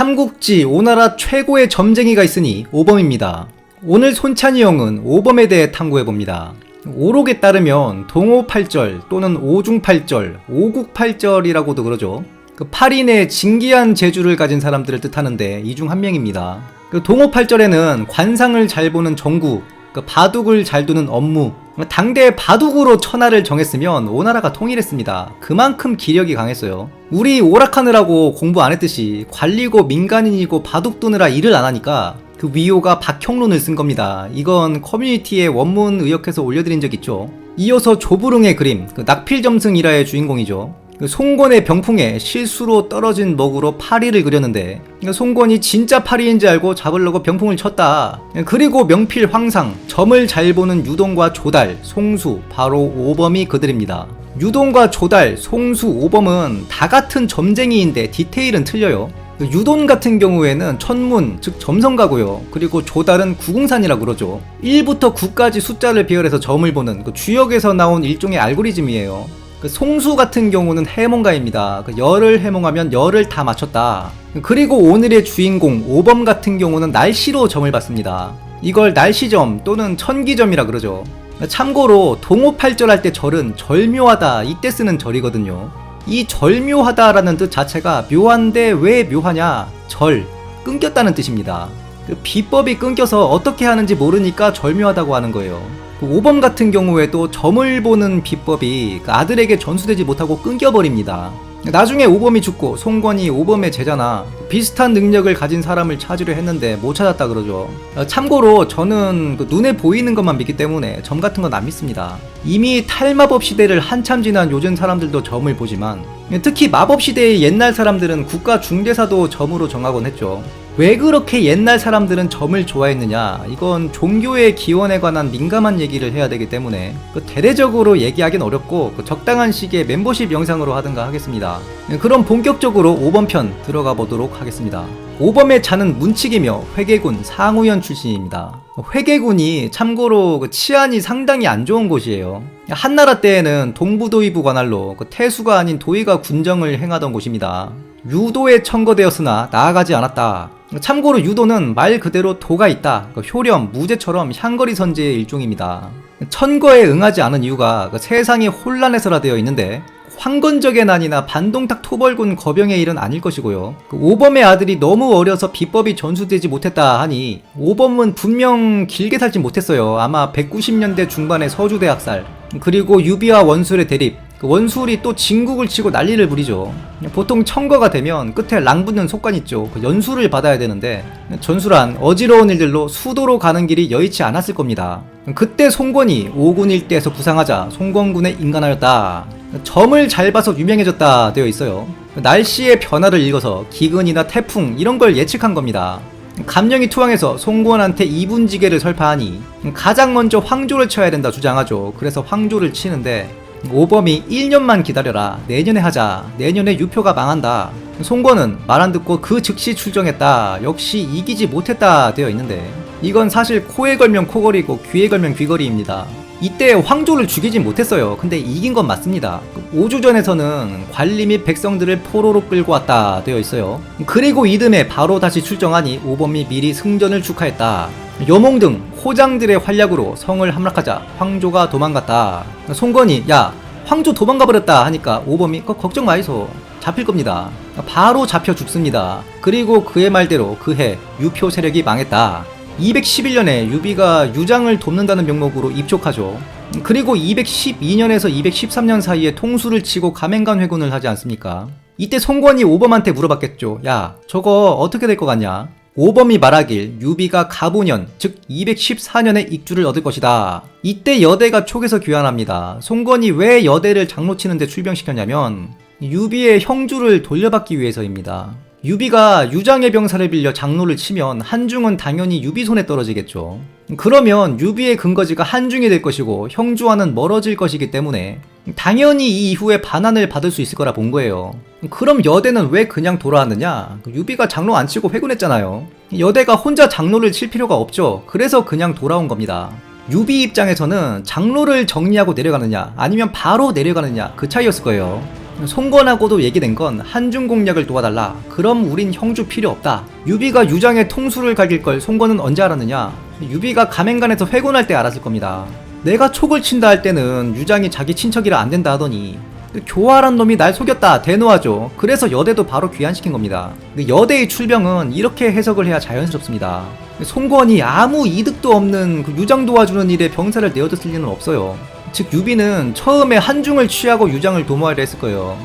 삼국지 오나라 최고의 점쟁이가 있으니 오범입니다. 오늘 손찬이 형은 오범에 대해 탐구해봅니다. 오록에 따르면 동호팔절 또는 오중팔절, 오국팔절이라고도 그러죠. 그 8인의 진기한 재주를 가진 사람들을 뜻하는데 이 중 한 명입니다. 그 동호팔절에는 관상을 잘 보는 정구, 그 바둑을 잘 두는 업무, 당대 바둑으로 천하를 정했으면 오나라가 통일했습니다. 그만큼 기력이 강했어요. 우리 오락하느라고 공부 안 했듯이 관리고 민간인이고 바둑 두느라 일을 안 하니까 그 위호가 박형론을 쓴 겁니다. 이건 커뮤니티에 원문 의역해서 올려드린 적 있죠. 이어서 조부릉의 그림, 그 낙필점승이라의 주인공이죠. 그 송권의 병풍에 실수로 떨어진 먹으로 파리를 그렸는데 그 송권이 진짜 파리인지 알고 잡으려고 병풍을 쳤다. 그리고 명필 황상, 점을 잘 보는 유동과 조달, 송수, 바로 오범이 그들입니다. 유동과 조달, 송수, 오범은 다 같은 점쟁이인데 디테일은 틀려요. 그 유돈 같은 경우에는 천문, 즉 점성가고요. 그리고 조달은 구궁산이라 그러죠. 1부터 9까지 숫자를 배열해서 점을 보는 그 주역에서 나온 일종의 알고리즘이에요. 그 송수 같은 경우는 해몽가입니다. 그 열을 해몽하면 열을 다 맞췄다. 그리고 오늘의 주인공 오범 같은 경우는 날씨로 점을 봤습니다. 이걸 날씨점 또는 천기점이라 그러죠. 참고로 동호팔절 할 때 절은 절묘하다 이때 쓰는 절이거든요. 이 절묘하다라는 뜻 자체가 묘한데 왜 묘하냐? 절 끊겼다는 뜻입니다. 그 비법이 끊겨서 어떻게 하는지 모르니까 절묘하다고 하는 거예요. 그 5번 같은 경우에도 점을 보는 비법이 그 아들에게 전수되지 못하고 끊겨버립니다. 나중에 오범이 죽고 송권이 오범의 제자나 비슷한 능력을 가진 사람을 찾으려 했는데 못 찾았다 그러죠. 어, 참고로 저는 그 눈에 보이는 것만 믿기 때문에 점 같은 건 안 믿습니다. 이미 탈마법 시대를 한참 지난 요즘 사람들도 점을 보지만 특히 마법 시대의 옛날 사람들은 국가 중대사도 점으로 정하곤 했죠. 왜 그렇게 옛날 사람들은 점을 좋아했느냐? 이건 종교의 기원에 관한 민감한 얘기를 해야 되기 때문에 그 대대적으로 얘기하긴 어렵고 그 적당한 시기에 멤버십 영상으로 하든가 하겠습니다. 그럼 본격적으로 5번 편 들어가 보도록 하겠습니다. 5범의 자는 문칙이며 회계군 상우현 출신입니다. 회계군이 참고로 그 치안이 상당히 안 좋은 곳이에요. 한나라 때에는 동부도의부 관할로 그 태수가 아닌 도의가 군정을 행하던 곳입니다. 유도에 청거되었으나 나아가지 않았다. 참고로 유도는 말 그대로 도가 있다. 그 효렴, 무제처럼 향거리 선제의 일종입니다. 천거에 응하지 않은 이유가 그 세상이 혼란해서라 되어 있는데 황건적의 난이나 반동탁 토벌군 거병의 일은 아닐 것이고요. 그 오범의 아들이 너무 어려서 비법이 전수되지 못했다 하니 오범은 분명 길게 살지 못했어요. 아마 190년대 중반의 서주대학살 그리고 유비와 원술의 대립 그 원술이 또 진국을 치고 난리를 부리죠. 보통 청거가 되면 끝에 랑 붙는 속관 있죠. 그 연수를 받아야 되는데 전술한 어지러운 일들로 수도로 가는 길이 여의치 않았을 겁니다. 그때 송권이 오군 일대에서 부상하자 송권군에 인간하였다. 점을 잘 봐서 유명해졌다 되어 있어요. 날씨의 변화를 읽어서 기근이나 태풍 이런 걸 예측한 겁니다. 감령이 투항해서 송권한테 이분지계를 설파하니 가장 먼저 황조를 쳐야 된다 주장하죠. 그래서 황조를 치는데 오범이 1년만 기다려라. 내년에 하자. 내년에 유표가 망한다. 송권은 말 안 듣고 그 즉시 출정했다. 역시 이기지 못했다 되어 있는데 이건 사실 코에 걸면 코걸이고 귀에 걸면 귀걸이입니다. 이때 황조를 죽이진 못했어요. 근데 이긴 건 맞습니다. 5주 전에서는 관리 및 백성들을 포로로 끌고 왔다 되어 있어요. 그리고 이듬해 바로 다시 출정하니 오범이 미리 승전을 축하했다. 여몽 등 호장들의 활약으로 성을 함락하자 황조가 도망갔다. 송건이 야 황조 도망가 버렸다 하니까 오범이 거, 걱정 마이소 잡힐 겁니다. 바로 잡혀 죽습니다. 그리고 그의 말대로 그해 유표 세력이 망했다. 211년에 유비가 유장을 돕는다는 명목으로 입촉하죠. 그리고 212년에서 213년 사이에 통수를 치고 가맹간 회군을 하지 않습니까? 이때 송권이 오범한테 물어봤겠죠. 야, 저거 어떻게 될 것 같냐? 오범이 말하길 유비가 가보년, 즉 214년에 익주를 얻을 것이다. 이때 여대가 촉에서 귀환합니다. 송건이 왜 여대를 장로 치는데 출병시켰냐면 유비의 형주를 돌려받기 위해서입니다. 유비가 유장의 병사를 빌려 장로를 치면 한중은 당연히 유비 손에 떨어지겠죠. 그러면 유비의 근거지가 한중이 될 것이고 형주와는 멀어질 것이기 때문에 당연히 이 이후에 반환을 받을 수 있을 거라 본 거예요. 그럼 여대는 왜 그냥 돌아왔느냐? 유비가 장로 안 치고 회군했잖아요. 여대가 혼자 장로를 칠 필요가 없죠. 그래서 그냥 돌아온 겁니다. 유비 입장에서는 장로를 정리하고 내려가느냐 아니면 바로 내려가느냐 그 차이였을 거예요. 송건하고도 얘기된 건 한중 공략을 도와달라. 그럼 우린 형주 필요 없다. 유비가 유장에 통수를 갈길 걸 송건은 언제 알았느냐? 유비가 가맹간에서 회군할 때 알았을 겁니다. 내가 촉을 친다 할 때는 유장이 자기 친척이라 안 된다 하더니 교활한 놈이 날 속였다 대노하죠. 그래서 여대도 바로 귀환시킨 겁니다. 여대의 출병은 이렇게 해석을 해야 자연스럽습니다. 송건이 아무 이득도 없는 그 유장 도와주는 일에 병사를 내어줬을 리는 없어요. 즉 유비는 처음에 한중을 취하고 유장을 도모하려 했을 거예요.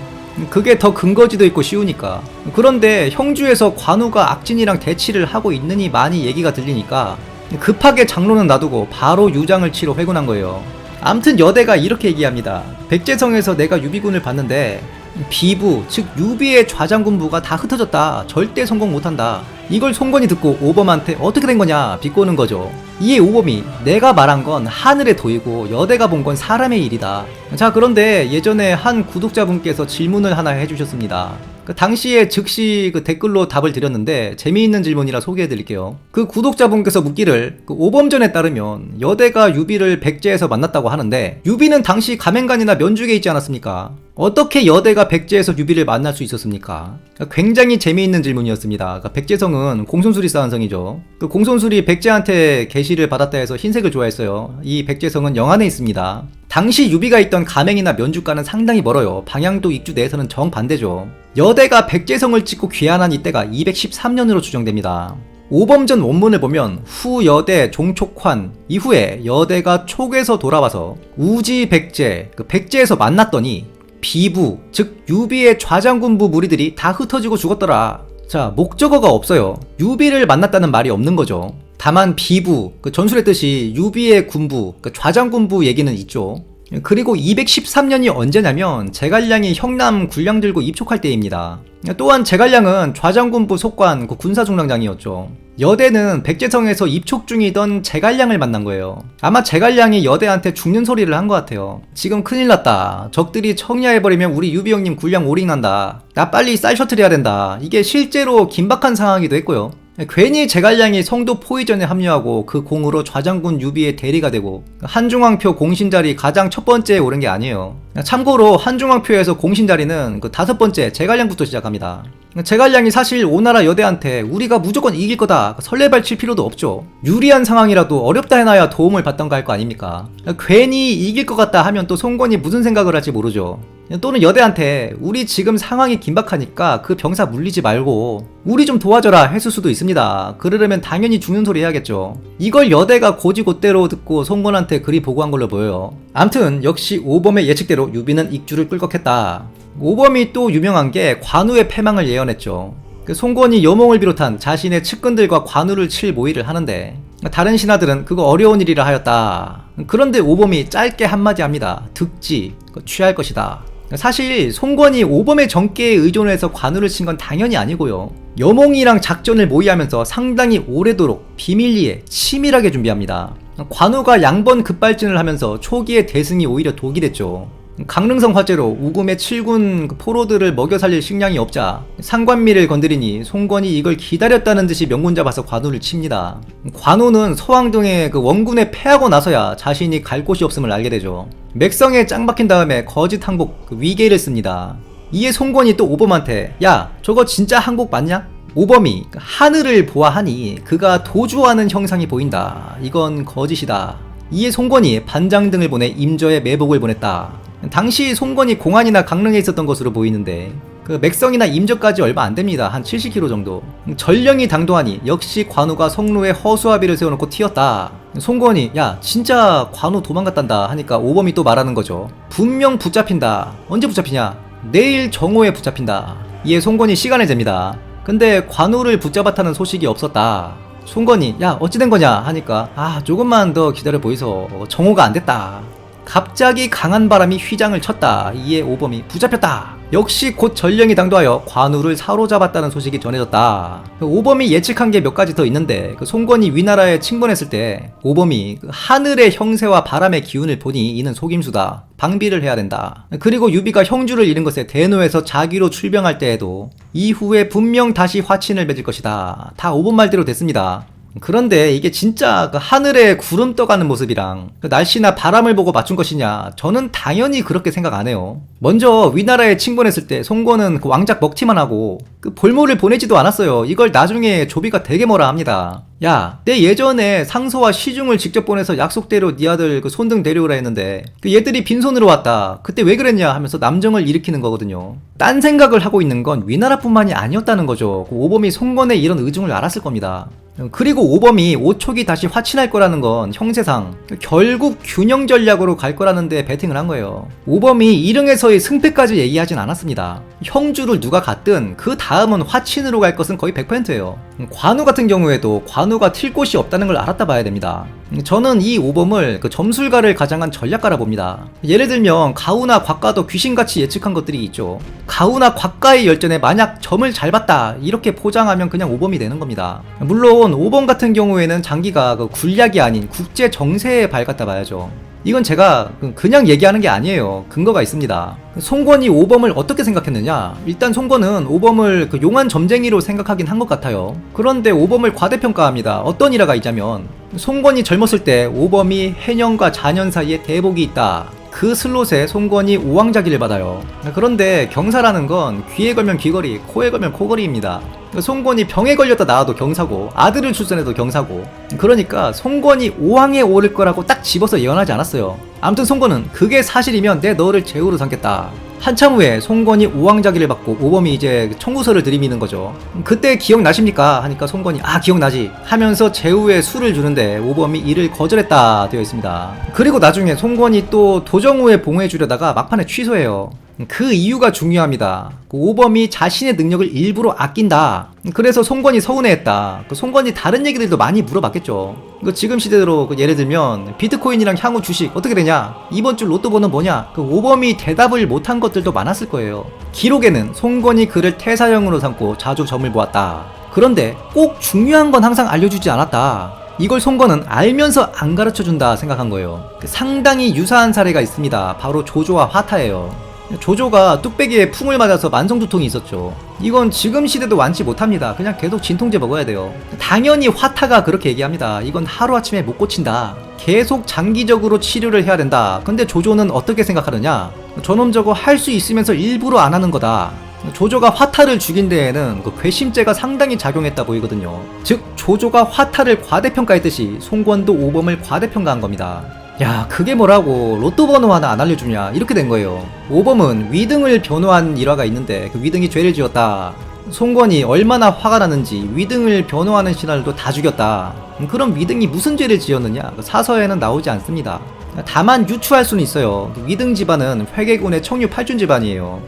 그게 더 근거지도 있고 쉬우니까. 그런데 형주에서 관우가 악진이랑 대치를 하고 있느니 많이 얘기가 들리니까 급하게 장로는 놔두고 바로 유장을 치러 회군한 거예요. 암튼 여대가 이렇게 얘기합니다. 백제성에서 내가 유비군을 봤는데 비부, 즉 유비의 좌장군부가 다 흩어졌다. 절대 성공 못한다. 이걸 송건이 듣고 오범한테 어떻게 된 거냐 비꼬는 거죠. 이에 오범이 내가 말한 건 하늘의 도이고 여대가 본 건 사람의 일이다. 자 그런데 예전에 한 구독자분께서 질문을 하나 해주셨습니다. 그 당시에 즉시 그 댓글로 답을 드렸는데 재미있는 질문이라 소개해 드릴게요. 그 구독자분께서 묻기를 그 오범전에 따르면 여대가 유비를 백제에서 만났다고 하는데 유비는 당시 가맹간이나 면죽에 있지 않았습니까? 어떻게 여대가 백제에서 유비를 만날 수 있었습니까? 굉장히 재미있는 질문이었습니다. 그러니까 백제성은 공손술이 쌓은 성이죠. 그 공손술이 백제한테 계시를 받았다 해서 흰색을 좋아했어요. 이 백제성은 영안에 있습니다. 당시 유비가 있던 가맹이나 면죽과는 상당히 멀어요. 방향도 익주 내에서는 정반대죠. 여대가 백제성을 찍고 귀환한 이때가 213년으로 추정됩니다. 오범전 원문을 보면 후 여대 종촉환 이후에 여대가 촉에서 돌아와서 우지 백제 그 백제에서 만났더니 비부 즉 유비의 좌장군부 무리들이 다 흩어지고 죽었더라. 자 목적어가 없어요. 유비를 만났다는 말이 없는 거죠. 다만 비부 그 전술의 뜻이 유비의 군부 그 좌장군부 얘기는 있죠. 그리고 213년이 언제냐면 제갈량이 형남 군량 들고 입촉할 때입니다. 또한 제갈량은 좌장군부 속관 그 군사중랑장이었죠. 여대는 백제성에서 입촉 중이던 제갈량을 만난 거예요. 아마 제갈량이 여대한테 죽는 소리를 한 것 같아요. 지금 큰일 났다. 적들이 청야해버리면 우리 유비 형님 군량 오링난다. 나 빨리 쌀 셔틀해야 된다. 이게 실제로 긴박한 상황이기도 했고요. 괜히 제갈량이 성도 포위전에 합류하고 그 공으로 좌장군 유비의 대리가 되고 한중왕표 공신자리 가장 첫 번째에 오른 게 아니에요. 참고로 한중왕표에서 공신자리는 그 다섯 번째 제갈량부터 시작합니다. 제갈량이 사실 오나라 여대한테 우리가 무조건 이길 거다 설레발 칠 필요도 없죠. 유리한 상황이라도 어렵다 해놔야 도움을 받던가 할 거 아닙니까? 괜히 이길 것 같다 하면 또 송건이 무슨 생각을 할지 모르죠. 또는 여대한테 우리 지금 상황이 긴박하니까 그 병사 물리지 말고 우리 좀 도와줘라 했을 수도 있습니다. 그러려면 당연히 죽는 소리 해야겠죠. 이걸 여대가 고지고대로 듣고 송건한테 그리 보고한 걸로 보여요. 암튼 역시 오범의 예측대로 유비는 익주를 끌컥했다. 오범이 또 유명한 게 관우의 패망을 예언했죠. 그 송건이 여몽을 비롯한 자신의 측근들과 관우를 칠 모의를 하는데 다른 신하들은 그거 어려운 일이라 하였다. 그런데 오범이 짧게 한마디 합니다. 득지, 취할 것이다. 사실 송건이 오범의 정계에 의존해서 관우를 친 건 당연히 아니고요. 여몽이랑 작전을 모의하면서 상당히 오래도록 비밀리에 치밀하게 준비합니다. 관우가 양번 급발진을 하면서 초기에 대승이 오히려 독이 됐죠. 강릉성 화재로 우금의 7군 그 포로들을 먹여 살릴 식량이 없자 상관미를 건드리니 송건이 이걸 기다렸다는 듯이 명분 잡아서 관우를 칩니다. 관우는 서왕동에 그 원군에 패하고 나서야 자신이 갈 곳이 없음을 알게 되죠. 맥성에 짱 박힌 다음에 거짓 항복 그 위계를 씁니다. 이에 송건이 또 오범한테 야 저거 진짜 항복 맞냐? 오범이 그 하늘을 보아하니 그가 도주하는 형상이 보인다. 이건 거짓이다. 이에 송건이 반장 등을 보내 임저에 매복을 보냈다. 당시 송건이 공안이나 강릉에 있었던 것으로 보이는데 그 맥성이나 임저까지 얼마 안 됩니다. 한 70km 정도. 전령이 당도하니 역시 관우가 성로에 허수아비를 세워놓고 튀었다. 송건이 야 진짜 관우 도망갔단다 하니까 오범이 또 말하는 거죠. 분명 붙잡힌다. 언제 붙잡히냐? 내일 정오에 붙잡힌다. 이에 송건이 시간을 잽니다. 근데 관우를 붙잡았다는 소식이 없었다. 송건이 야 어찌 된 거냐 하니까 아 조금만 더 기다려 보이소 정오가 안 됐다. 갑자기 강한 바람이 휘장을 쳤다. 이에 오범이 붙잡혔다. 역시 곧 전령이 당도하여 관우를 사로잡았다는 소식이 전해졌다. 오범이 예측한 게 몇 가지 더 있는데 그 송건이 위나라에 침범했을 때 오범이 그 하늘의 형세와 바람의 기운을 보니 이는 속임수다. 방비를 해야 된다. 그리고 유비가 형주를 잃은 것에 대노해서 자기로 출병할 때에도 이후에 분명 다시 화친을 맺을 것이다. 다 오범 말대로 됐습니다. 그런데 이게 진짜 그 하늘에 구름 떠가는 모습이랑 그 날씨나 바람을 보고 맞춘 것이냐? 저는 당연히 그렇게 생각 안 해요. 먼저 위나라에 침공했을 때 송권은 그 왕작 먹튀만 하고 그 볼모를 보내지도 않았어요. 이걸 나중에 조비가 되게 뭐라 합니다. 야, 내 예전에 상소와 시중을 직접 보내서 약속대로 네 아들 그 손등 데려오라 했는데 그 얘들이 빈손으로 왔다. 그때 왜 그랬냐 하면서 남정을 일으키는 거거든요. 딴 생각을 하고 있는 건 위나라뿐만이 아니었다는 거죠. 그 오범이 송건의 이런 의중을 알았을 겁니다. 그리고 오범이 오촉이 다시 화친할 거라는 건 형세상 결국 균형 전략으로 갈 거라는데 베팅을 한 거예요. 오범이 일흥에서의 승패까지 얘기하진 않았습니다. 형주를 누가 갔든 그 다음은 화친으로 갈 것은 거의 100%예요. 관우 같은 경우에도 관우가 튈 곳이 없다는 걸 알았다 봐야 됩니다. 저는 이 오범을 그 점술가를 가장한 전략가라 봅니다. 예를 들면 가우나 곽가도 귀신같이 예측한 것들이 있죠. 가우나 곽가의 열전에 만약 점을 잘 봤다 이렇게 포장하면 그냥 오범이 되는 겁니다. 물론 오범 같은 경우에는 장기가 그 굴약이 아닌 국제 정세에 밝았다 봐야죠. 이건 제가 그냥 얘기하는 게 아니에요. 근거가 있습니다. 송권이 오범을 어떻게 생각했느냐? 일단 송권은 오범을 그 용한 점쟁이로 생각하긴 한 것 같아요. 그런데 오범을 과대평가합니다. 어떤 일화가 있냐면 송권이 젊었을 때 오범이 해년과 자년 사이에 대복이 있다. 그 슬롯에 송권이 오왕자기를 받아요. 그런데 경사라는 건 귀에 걸면 귀걸이, 코에 걸면 코걸이입니다. 송권이 병에 걸렸다 나와도 경사고 아들을 출산해도 경사고 그러니까 송권이 오왕에 오를 거라고 딱 집어서 예언하지 않았어요. 아무튼 송권은 그게 사실이면 내 너를 제후로 삼겠다. 한참 후에 송건이 오왕자기를 받고 오범이 이제 청구서를 들이미는 거죠. 그때 기억나십니까? 하니까 송건이 아 기억나지 하면서 제후에 술을 주는데 오범이 이를 거절했다 되어 있습니다. 그리고 나중에 송건이 또 도정우에 봉해 주려다가 막판에 취소해요. 그 이유가 중요합니다. 그 오범이 자신의 능력을 일부러 아낀다. 그래서 송건이 서운해했다. 그 송건이 다른 얘기들도 많이 물어봤겠죠. 그 지금 시대로 그 예를 들면 비트코인이랑 향후 주식 어떻게 되냐? 이번 주 로또 번호 뭐냐? 그 오범이 대답을 못한 것들도 많았을 거예요. 기록에는 송건이 그를 태사형으로 삼고 자주 점을 보았다. 그런데 꼭 중요한 건 항상 알려주지 않았다. 이걸 송건은 알면서 안 가르쳐 준다 생각한 거예요. 그 상당히 유사한 사례가 있습니다. 바로 조조와 화타예요. 조조가 뚝배기에 풍을 맞아서 만성두통이 있었죠. 이건 지금 시대도 완치 못합니다. 그냥 계속 진통제 먹어야 돼요. 당연히 화타가 그렇게 얘기합니다. 이건 하루아침에 못 고친다. 계속 장기적으로 치료를 해야 된다. 근데 조조는 어떻게 생각하느냐? 저놈 저거 할 수 있으면서 일부러 안 하는 거다. 조조가 화타를 죽인 데에는 그 괘씸죄가 상당히 작용했다 보이거든요. 즉 조조가 화타를 과대평가했듯이 송권도 오범을 과대평가한 겁니다. 야 그게 뭐라고? 로또 번호 하나 안 알려주냐? 이렇게 된 거예요. 오범은 위등을 변호한 일화가 있는데 그 위등이 죄를 지었다. 송권이 얼마나 화가 나는지 위등을 변호하는 신하들도 다 죽였다. 그럼 위등이 무슨 죄를 지었느냐? 그 사서에는 나오지 않습니다. 다만 유추할 수는 있어요. 그 위등 집안은 회계군의 청유 8준 집안이에요.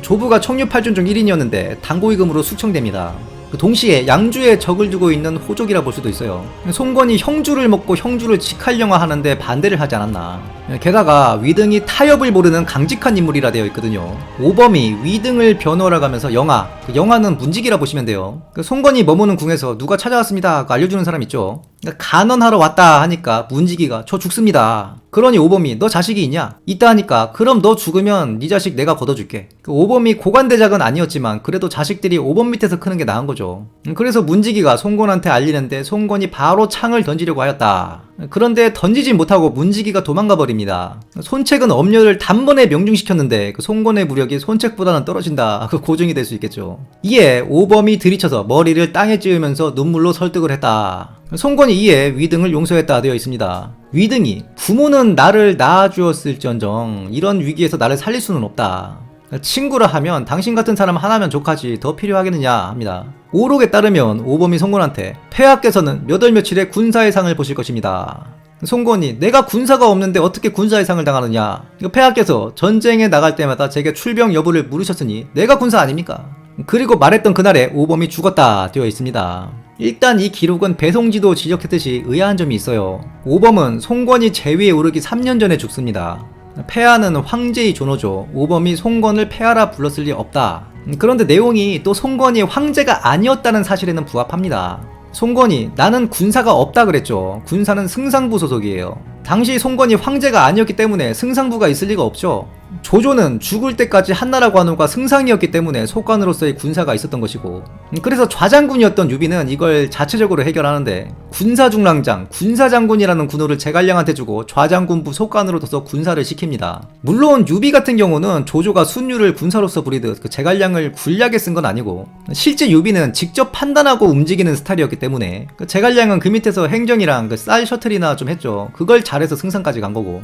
조부가 청유 8준 중 1인이었는데 당고이금으로 숙청됩니다. 그 동시에 양주에 적을 두고 있는 호족이라 볼 수도 있어요. 송건이 형주를 먹고 형주를 직할영화 하는데 반대를 하지 않았나. 게다가 위등이 타협을 모르는 강직한 인물이라 되어 있거든요. 오범이 위등을 변호하러 가면서 영화, 그 영화는 문직이라 보시면 돼요. 그 송건이 머무는 궁에서 누가 찾아왔습니다. 알려주는 사람 있죠. 그러니까 간언하러 왔다 하니까 문지기가 저 죽습니다. 그러니 오범이 너 자식이 있냐? 있다 하니까 그럼 너 죽으면 네 자식 내가 걷어줄게. 그 오범이 고관대작은 아니었지만 그래도 자식들이 오범 밑에서 크는 게 나은 거죠. 음, 그래서 문지기가 송건한테 알리는데 송건이 바로 창을 던지려고 하였다. 그런데 던지진 못하고 문지기가 도망가 버립니다. 손책은 엄려를 단번에 명중시켰는데 그 송건의 무력이 손책보다는 떨어진다. 그 고증이 될 수 있겠죠. 이에 오범이 들이쳐서 머리를 땅에 찌으면서 눈물로 설득을 했다. 송건이 이에 위등을 용서했다 되어 있습니다. 위등이 부모는 나를 낳아주었을지언정 이런 위기에서 나를 살릴 수는 없다. 친구라 하면 당신 같은 사람 하나면 족하지 더 필요하겠느냐 합니다. 오록에 따르면 오범이 송건한테 폐하께서는 몇월 며칠에 군사의 상을 보실 것입니다. 송건이 내가 군사가 없는데 어떻게 군사의 상을 당하느냐 폐하께서 전쟁에 나갈 때마다 제게 출병 여부를 물으셨으니 내가 군사 아닙니까? 그리고 말했던 그날에 오범이 죽었다 되어 있습니다. 일단 이 기록은 배송지도 지적했듯이 의아한 점이 있어요. 오범은 송건이 제위에 오르기 3년 전에 죽습니다. 폐하는 황제의 존호죠. 오범이 송건을 폐하라 불렀을 리 없다. 그런데 내용이 또 송건이 황제가 아니었다는 사실에는 부합합니다. 송건이 나는 군사가 없다 그랬죠. 군사는 승상부 소속이에요. 당시 송건이 황제가 아니었기 때문에 승상부가 있을 리가 없죠. 조조는 죽을 때까지 한나라 관우가 승상이었기 때문에 속관으로서의 군사가 있었던 것이고 음, 그래서 좌장군이었던 유비는 이걸 자체적으로 해결하는데 군사중랑장, 군사장군이라는 군호를 제갈량한테 주고 좌장군부 속관으로 둬서 군사를 시킵니다. 물론 유비 같은 경우는 조조가 순유를 군사로서 부리듯 그 제갈량을 굴약에 쓴 건 아니고 실제 유비는 직접 판단하고 움직이는 스타일이었기 때문에 그 제갈량은 그 밑에서 행정이랑 그 쌀 셔틀이나 좀 했죠. 그걸 잘해서 승상까지 간 거고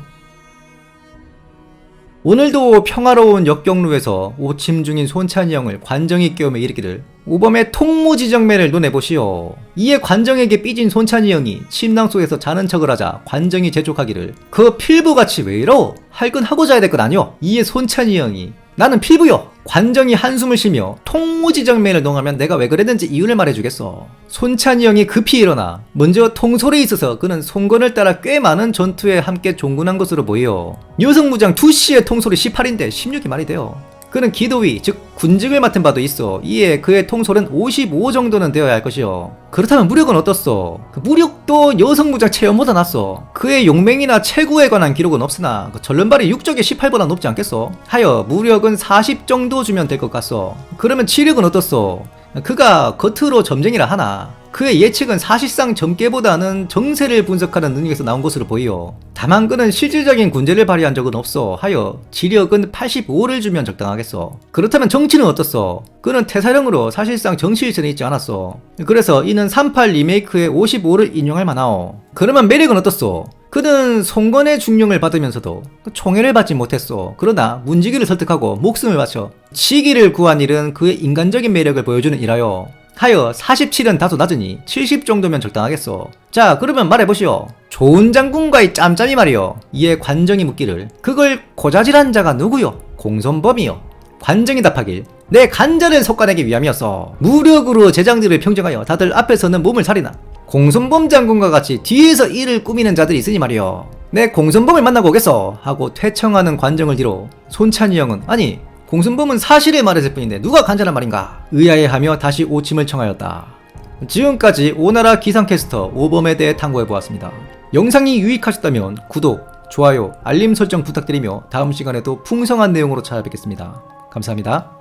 오늘도 평화로운 역경루에서 오침 중인 손찬이 형을 관정이 깨우며 이르기를 오범의 통무지정매를 눈에 보시오. 이에 관정에게 삐진 손찬이 형이 침낭 속에서 자는 척을 하자 관정이 재촉하기를 그 필부같이 왜 이러? 할근하고 자야 될 것 아니오? 이에 손찬이 형이 나는 필부요. 관정이 한숨을 쉬며 통무지정매를 농하면 내가 왜 그랬는지 이유를 말해주겠어. 손찬이 형이 급히 일어나 먼저 통솔에 있어서 그는 송건을 따라 꽤 많은 전투에 함께 종군한 것으로 보여. 여성무장 2씨의 통솔이 18인데 16이 말이 돼요. 그는 기도위, 즉 군직을 맡은 바도 있어. 이에 그의 통솔은 55 정도는 되어야 할 것이요. 그렇다면 무력은 어떻소? 그 무력도 여성무장 체험보다 낫소. 그의 용맹이나 체구에 관한 기록은 없으나 그 전련발이 육적의 18보다 높지 않겠소? 하여 무력은 40 정도 주면 될 것 같소. 그러면 치력은 어떻소? 그가 겉으로 점쟁이라 하나 그의 예측은 사실상 점괘보다는 정세를 분석하는 능력에서 나온 것으로 보여. 다만 그는 실질적인 군대를 발휘한 적은 없어 하여 지력은 85를 주면 적당하겠어. 그렇다면 정치는 어떻소? 그는 태사령으로 사실상 정치일선에 있지 않았어. 그래서 이는 38 리메이크의 55를 인용할 만하오. 그러면 매력은 어떻소? 그는 송건의 중령을 받으면서도 총애를 받지 못했어. 그러나 문지기를 설득하고 목숨을 바쳐 시기를 구한 일은 그의 인간적인 매력을 보여주는 일하여 하여 47은 다소 낮으니 70 정도면 적당하겠어. 자, 그러면 말해보시오. 좋은 장군과의 짬짬이 말이요. 이에 관정이 묻기를 그걸 고자질한 자가 누구요? 공손범이요. 관정이 답하길 내 간절한 속관하기 위함이었어. 무력으로 제장들을 평정하여 다들 앞에서는 몸을 살이나 공손범 장군과 같이 뒤에서 일을 꾸미는 자들이 있으니 말이요. 내 공손범을 만나고 오겠어 하고 퇴청하는 관정을 뒤로 손찬이 형은 아니 공손범은 사실을 말했을 뿐인데 누가 간절한 말인가 의아해하며 다시 오침을 청하였다. 지금까지 오나라 기상캐스터 오범에 대해 탐구해보았습니다. 영상이 유익하셨다면 구독, 좋아요, 알림 설정 부탁드리며 다음 시간에도 풍성한 내용으로 찾아뵙겠습니다. 감사합니다.